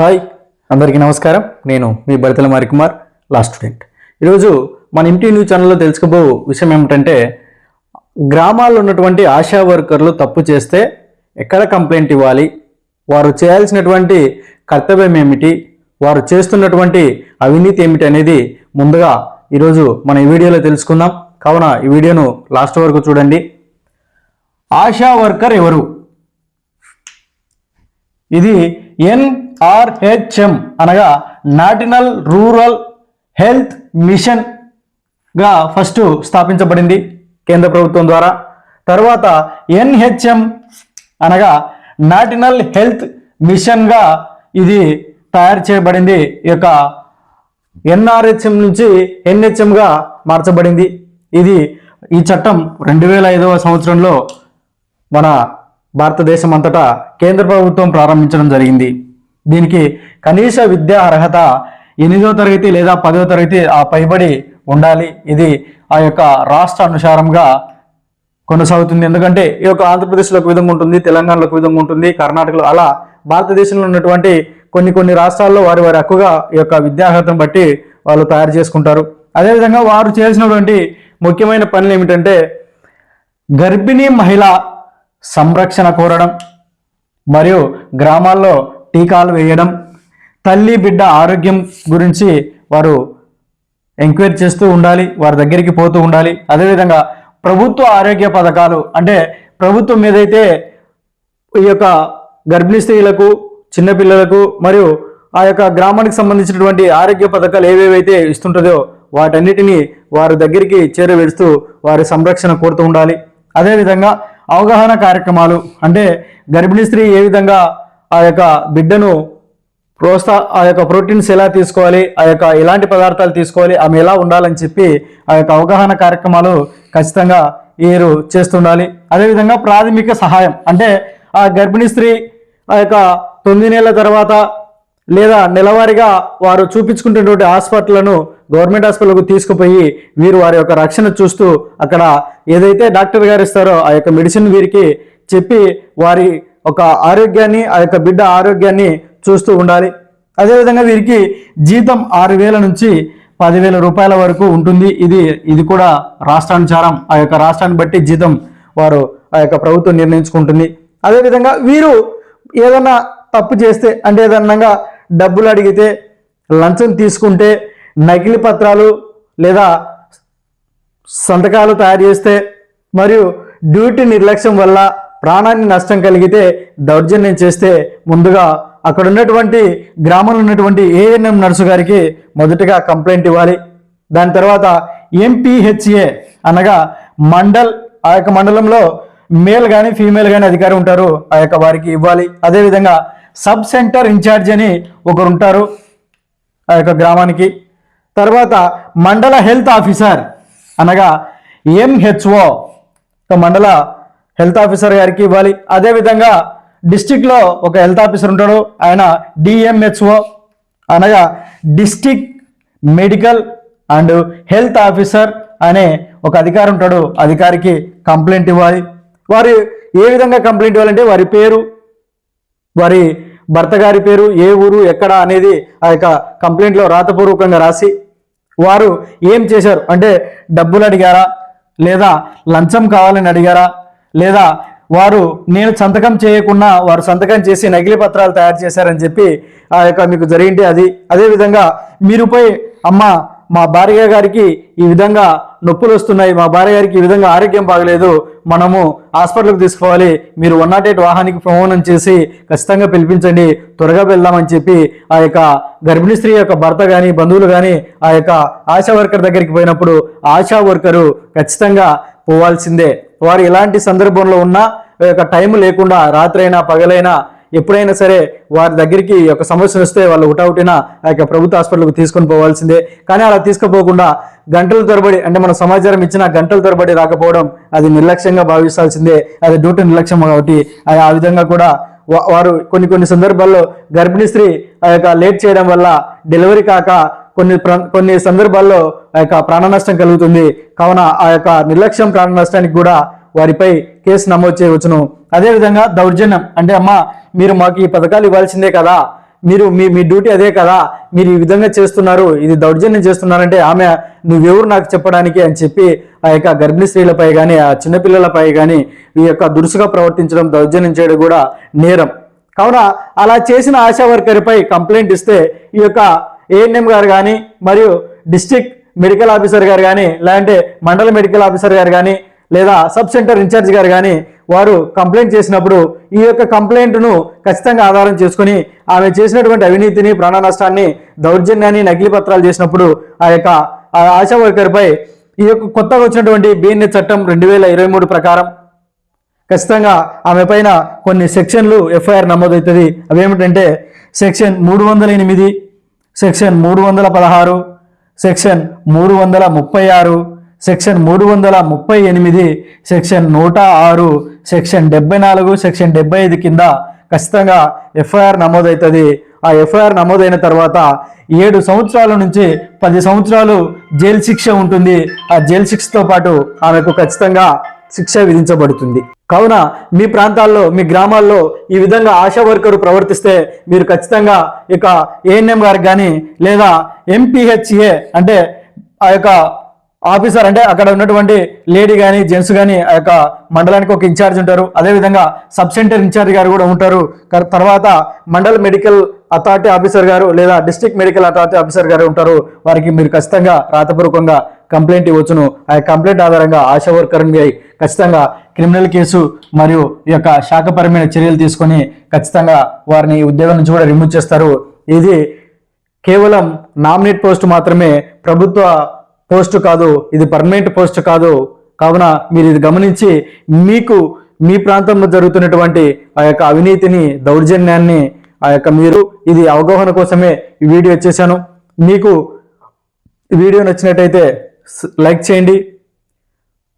Hi అందరికీ నమస్కారం. నేను మీ బరితల మారి కుమార్ లాస్ట్ స్టూడెంట్ ఈరోజు మన ఇంటి న్యూస్ ఛానల్లో తెలుసుకోబో విషయం ఏమిటంటే గ్రామాల్లో ఉన్నటువంటి ఆశా వర్కర్లు తప్పు చేస్తే ఎక్కడ కంప్లైంట్ ఇవ్వాలి? వారు చేయాల్సినటువంటి కర్తవ్యం ఏమిటి? వారు చేస్తున్నటువంటి అవినీతి ఏమిటి అనేది ముందుగా ఈరోజు మన ఈ వీడియోలో తెలుసుకుందాం. కావున ఈ వీడియోను లాస్ట్ వరకు చూడండి. ఆశా వర్కర్ ఎవరు? ఇది ఎన్ ఆర్హెచ్ఎం అనగా నేషనల్ రూరల్ హెల్త్ మిషన్గా ఫస్ట్ స్థాపించబడింది కేంద్ర ప్రభుత్వం ద్వారా. తర్వాత ఎన్హెచ్ఎం అనగా నేషనల్ హెల్త్ మిషన్గా ఇది తయారు చేయబడింది. ఈ యొక్క ఎన్ఆర్హెచ్ఎం నుంచి ఎన్హెచ్ఎంగా మార్చబడింది. ఇది ఈ చట్టం రెండు వేల ఐదవ సంవత్సరంలో మన భారతదేశం అంతటా కేంద్ర ప్రభుత్వం ప్రారంభించడం జరిగింది. దీనికి కనీస విద్యా అర్హత ఎనిమిదో తరగతి లేదా పదో తరగతి ఆ పైబడి ఉండాలి. ఇది ఆ యొక్క రాష్ట్ర అనుసారంగా కొనసాగుతుంది. ఎందుకంటే ఈ యొక్క ఆంధ్రప్రదేశ్లో ఒక విధంగా ఉంటుంది తెలంగాణలో ఒక విధంగా ఉంటుంది కర్ణాటకలో అలా భారతదేశంలో ఉన్నటువంటి కొన్ని కొన్ని రాష్ట్రాల్లో వారి వారి హక్కుగా ఈ యొక్క విద్యార్హతను బట్టి వాళ్ళు తయారు చేసుకుంటారు. అదేవిధంగా వారు చేసినటువంటి ముఖ్యమైన పనులు ఏమిటంటే గర్భిణీ మహిళ సంరక్షణ కోరడం మరియు గ్రామాల్లో టీకాలు వేయడం తల్లి బిడ్డ ఆరోగ్యం గురించి వారు ఎంక్వైరీ చేస్తూ ఉండాలి వారి దగ్గరికి పోతూ ఉండాలి. అదేవిధంగా ప్రభుత్వ ఆరోగ్య పథకాలు అంటే ప్రభుత్వం ఏదైతే ఈ యొక్క గర్భిణీ స్త్రీలకు చిన్నపిల్లలకు మరియు ఆ యొక్క గ్రామానికి సంబంధించినటువంటి ఆరోగ్య పథకాలు ఏవేవైతే ఇస్తుంటుందో వాటన్నిటినీ వారి దగ్గరికి చేరవేస్తూ వారి సంరక్షణ కోరుతూ ఉండాలి. అదేవిధంగా అవగాహన కార్యక్రమాలు అంటే గర్భిణీ స్త్రీ ఏ విధంగా ఆ యొక్క బిడ్డను ప్రోత్సా ఆ యొక్క ప్రోటీన్స్ ఎలా తీసుకోవాలి ఆ యొక్క ఎలాంటి పదార్థాలు తీసుకోవాలి ఆమె ఎలా ఉండాలని చెప్పి ఆ యొక్క అవగాహన కార్యక్రమాలు ఖచ్చితంగా వీరు చేస్తుండాలి. అదేవిధంగా ప్రాథమిక సహాయం అంటే ఆ గర్భిణీ స్త్రీ ఆ యొక్క తొమ్మిది నెలల తర్వాత లేదా నెలవారీగా వారు చూపించుకుంటున్నటువంటి హాస్పిటల్ను గవర్నమెంట్ హాస్పిటల్కు తీసుకుపోయి వీరు వారి యొక్క రక్షణ చూస్తూ అక్కడ ఏదైతే డాక్టర్ గారు ఇస్తారో ఆ యొక్క మెడిసిన్ వీరికి చెప్పి వారి ఒక ఆరోగ్యాన్ని ఆ యొక్క బిడ్డ ఆరోగ్యాన్ని చూస్తూ ఉండాలి. అదేవిధంగా వీరికి జీతం ఆరు వేల నుంచి పదివేల రూపాయల వరకు ఉంటుంది. ఇది ఇది కూడా రాష్ట్రానుసారం ఆ యొక్క రాష్ట్రాన్ని బట్టి జీతం వారు ఆ యొక్క ప్రభుత్వం నిర్ణయించుకుంటుంది. అదేవిధంగా వీరు ఏదన్నా తప్పు చేస్తే అంటే ఏదన్నా డబ్బులు అడిగితే లంచం తీసుకుంటే నకిలీ పత్రాలు లేదా సంతకాలు తయారు చేస్తే మరియు డ్యూటీ నిర్లక్ష్యం వల్ల ప్రాణాన్ని నష్టం కలిగితే దౌర్జన్యం చేస్తే ముందుగా అక్కడ ఉన్నటువంటి గ్రామంలో ఉన్నటువంటి ఏఎన్ఎం నర్సు గారికి మొదటగా కంప్లైంట్ ఇవ్వాలి. దాని తర్వాత ఎంపీహెచ్ఏ అనగా మండల్ ఆ యొక్క మండలంలో మేల్ కానీ ఫీమేల్ కానీ అధికారి ఉంటారు ఆ యొక్క వారికి ఇవ్వాలి. అదేవిధంగా సబ్ సెంటర్ ఇన్ఛార్జ్ అని ఒకరు ఉంటారు ఆ యొక్క గ్రామానికి. తర్వాత మండల హెల్త్ ఆఫీసర్ అనగా ఎంహెచ్ఓ మండల హెల్త్ ఆఫీసర్ గారికి ఇవ్వాలి. అదేవిధంగా డిస్టిక్లో ఒక హెల్త్ ఆఫీసర్ ఉంటాడు. ఆయన డిఎంహెచ్ఓ అనగా district medical and health officer అనే ఒక అధికారి ఉంటాడు. అధికారికి కంప్లైంట్ ఇవ్వాలి. వారు ఏ విధంగా కంప్లైంట్ ఇవ్వాలంటే వారి పేరు వారి భర్త గారి పేరు ఏ ఊరు ఎక్కడ అనేది ఆ యొక్క కంప్లైంట్లో రాతపూర్వకంగా రాసి వారు ఏం చేశారు అంటే డబ్బులు అడిగారా లేదా లంచం కావాలని అడిగారా లేదా వారు నేను సంతకం చేయకుండా వారు సంతకం చేసి నకిలీ పత్రాలు తయారు చేశారని చెప్పి ఆ యొక్క మీకు జరిగింది అది. అదేవిధంగా మీరుపై అమ్మ మా భార్య గారికి ఈ విధంగా నొప్పులు వస్తున్నాయి మా భార్య గారికి ఈ విధంగా ఆరోగ్యం బాగలేదు మనము హాస్పిటల్కి తీసుకోవాలి మీరు వన్ నాట్ ఎయిట్ వాహనానికి ప్రమోనం చేసి ఖచ్చితంగా పిలిపించండి త్వరగా వెళ్దామని చెప్పి ఆ యొక్క గర్భిణీ స్త్రీ యొక్క భర్త కానీ బంధువులు కానీ ఆ యొక్క ఆశా వర్కర్ దగ్గరికి పోయినప్పుడు ఆశా వర్కరు ఖచ్చితంగా పోవాల్సిందే. వారు ఎలాంటి సందర్భంలో ఉన్నా యొక్క టైం లేకుండా రాత్రైనా పగలైనా ఎప్పుడైనా సరే వారి దగ్గరికి ఈ యొక్క సమస్య వస్తే వాళ్ళు ఉటౌటిన ఆ యొక్క ప్రభుత్వ హాస్పిటల్కి తీసుకొని పోవాల్సిందే. కానీ అలా తీసుకుపోకుండా గంటల తరబడి అంటే మన సమాచారం ఇచ్చిన గంటల తరబడి రాకపోవడం అది నిర్లక్ష్యంగా భావించాల్సిందే అది డ్యూటీ నిర్లక్ష్యం కాబట్టి ఆ విధంగా కూడా వారు కొన్ని కొన్ని సందర్భాల్లో గర్భిణీ స్త్రీ ఆ యొక్క లేట్ చేయడం వల్ల డెలివరీ కాక కొన్ని ప్ర- కొన్ని సందర్భాల్లో ఆ యొక్క ప్రాణ నష్టం కలుగుతుంది. కావున ఆ యొక్క నిర్లక్ష్యం ప్రాణ నష్టానికి కూడా వారిపై కేసు నమోదు చేయవచ్చును. అదేవిధంగా దౌర్జన్యం. అంటే అమ్మా మీరు మాకు ఈ పథకాలు ఇవ్వాల్సిందే కదా. మీరు మీ మీ డ్యూటీ అదే కదా. మీరు ఈ విధంగా చేస్తున్నారు. ఇది దౌర్జన్యం చేస్తున్నారంటే ఆమె నువ్వెవరు నాకు చెప్పడానికి అని చెప్పి ఆ యొక్క గర్భిణీ స్త్రీలపై కానీ ఆ చిన్నపిల్లలపై కానీ ఈ యొక్క దురుసుగా ప్రవర్తించడం దౌర్జన్యం చేయడం కూడా నేరం. కావున అలా చేసిన ఆశా వర్కర్పై కంప్లైంట్ ఇస్తే ఈ యొక్క ఏఎన్ఎం గారు కానీ మరియు డిస్టిక్ మెడికల్ ఆఫీసర్ గారు కానీ లేదంటే మండల మెడికల్ ఆఫీసర్ గారు కానీ లేదా సబ్ సెంటర్ ఇన్ఛార్జ్ గారు కానీ వారు కంప్లైంట్ చేసినప్పుడు ఈ యొక్క కంప్లైంట్ను ఖచ్చితంగా ఆధారం చేసుకుని ఆమె చేసినటువంటి అవినీతిని ప్రాణ నష్టాన్ని దౌర్జన్యాన్ని నకిలీ పత్రాలు చేసినప్పుడు ఆ యొక్క ఆశా వర్కర్పై ఈ యొక్క కొత్తగా వచ్చినటువంటి బిఎన్ఏ చట్టం రెండు వేల ఇరవై మూడు ప్రకారం ఖచ్చితంగా ఆమె పైన కొన్ని సెక్షన్లు ఎఫ్ఐఆర్ నమోదవుతుంది. అవేమిటంటే సెక్షన్ మూడు వందల ఎనిమిది సెక్షన్ మూడు వందల పదహారు సెక్షన్ మూడు వందల ముప్పై ఆరు సెక్షన్ మూడు వందల ముప్పై ఎనిమిది సెక్షన్ నూట ఆరు సెక్షన్ డెబ్బై నాలుగు సెక్షన్ డెబ్బై ఐదు కింద ఖచ్చితంగా ఎఫ్ఐఆర్ నమోదవుతుంది ఆ ఎఫ్ఐఆర్ నమోదైన తర్వాత ఏడు సంవత్సరాల నుంచి పది సంవత్సరాలు జైలు శిక్ష ఉంటుంది. ఆ జైలు శిక్షతో పాటు ఆమెకు ఖచ్చితంగా శిక్ష విధించబడుతుంది. కావున మీ ప్రాంతాల్లో మీ గ్రామాల్లో ఈ విధంగా ఆశా వర్కరు ప్రవర్తిస్తే మీరు ఖచ్చితంగా ఇక ఏఎన్ఎం గారికి కానీ లేదా ఎంపీహెచ్ఏ అంటే ఆ యొక్క ఆఫీసర్ అంటే అక్కడ ఉన్నటువంటి లేడీ కానీ జెంట్స్ కానీ ఆ యొక్క మండలానికి ఒక ఇన్ఛార్జ్ ఉంటారు. అదేవిధంగా సబ్ సెంటర్ ఇన్ఛార్జ్ గారు కూడా ఉంటారు. తర్వాత మండల్ మెడికల్ అథారిటీ ఆఫీసర్ గారు లేదా డిస్ట్రిక్ట్ మెడికల్ అథారిటీ ఆఫీసర్ గారు ఉంటారు. వారికి మీరు ఖచ్చితంగా రాతపూర్వకంగా కంప్లైంట్ ఇవ్వచ్చును. ఆ కంప్లైంట్ ఆధారంగా ఆశా వర్కర్ని ఖచ్చితంగా క్రిమినల్ కేసు మరియు ఈ యొక్క శాఖపరమైన చర్యలు తీసుకొని ఖచ్చితంగా వారిని ఉద్యోగం నుంచి కూడా రిమూవ్ చేస్తారు. ఇది కేవలం నామినేట్ పోస్ట్ మాత్రమే ప్రభుత్వ పోస్ట్ కాదు ఇది పర్మనెంట్ పోస్ట్ కాదు. కావున మీరు ఇది గమనించి మీకు మీ ప్రాంతంలో జరుగుతున్నటువంటి ఆ యొక్క అవినీతిని దౌర్జన్యాన్ని ఆ యొక్క మీరు ఇది అవగాహన కోసమే ఈ వీడియో చేశాను. మీకు వీడియో నచ్చినట్టయితే లైక్ చేయండి.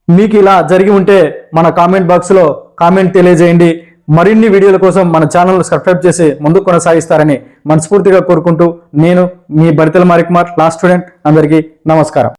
మీకు ఇలా జరిగి ఉంటే మన కామెంట్ బాక్స్లో కామెంట్ తెలియజేయండి. మరిన్ని వీడియోల కోసం మన ఛానల్ సబ్స్క్రైబ్ చేసి ముందుకు కొనసాగిస్తారని మనస్ఫూర్తిగా కోరుకుంటూ నేను మీ బడితల మారికుమార్ లాస్ట్ స్టూడెంట్ అందరికీ నమస్కారం.